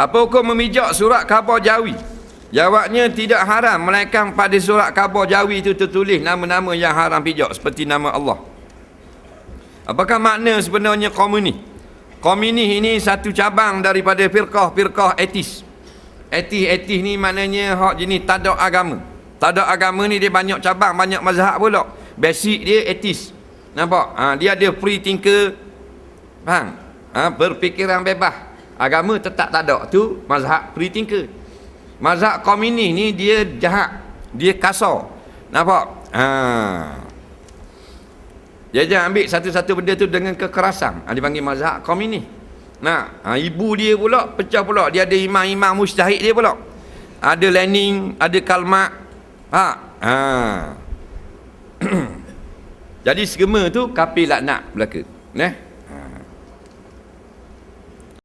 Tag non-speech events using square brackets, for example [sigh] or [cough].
Apa hukum memijak surat khabar jawi? Jawabnya tidak haram melainkan pada surat khabar jawi itu tertulis nama-nama yang haram pijak seperti nama Allah. Apakah makna sebenarnya komuni? Komuni ini satu cabang daripada firqah-firqah etis. Etis-etis ni maknanya hak jenis tak ada agama. Tak ada agama ni dia banyak cabang, banyak mazhab pula. Basic dia etis. Nampak? Ha, dia ada free thinker. Faham? Ha, berfikiran bebas. Agama tetap tak ada. Tu mazhab thinker. Mazhab komunis ni dia jahat. Dia kasar. Nampak? Ha. Dia jangan ambil satu-satu benda tu dengan kekerasan. Ha, dia panggil mazhab komunis. Nah, ha, ibu dia pula pecah pula. Dia ada imam-imam mustahid dia pula. Ada Lenin, ada Kalmat. Ha. Ha. [clears throat] Jadi segema tu kafir laknat belaka. Neh.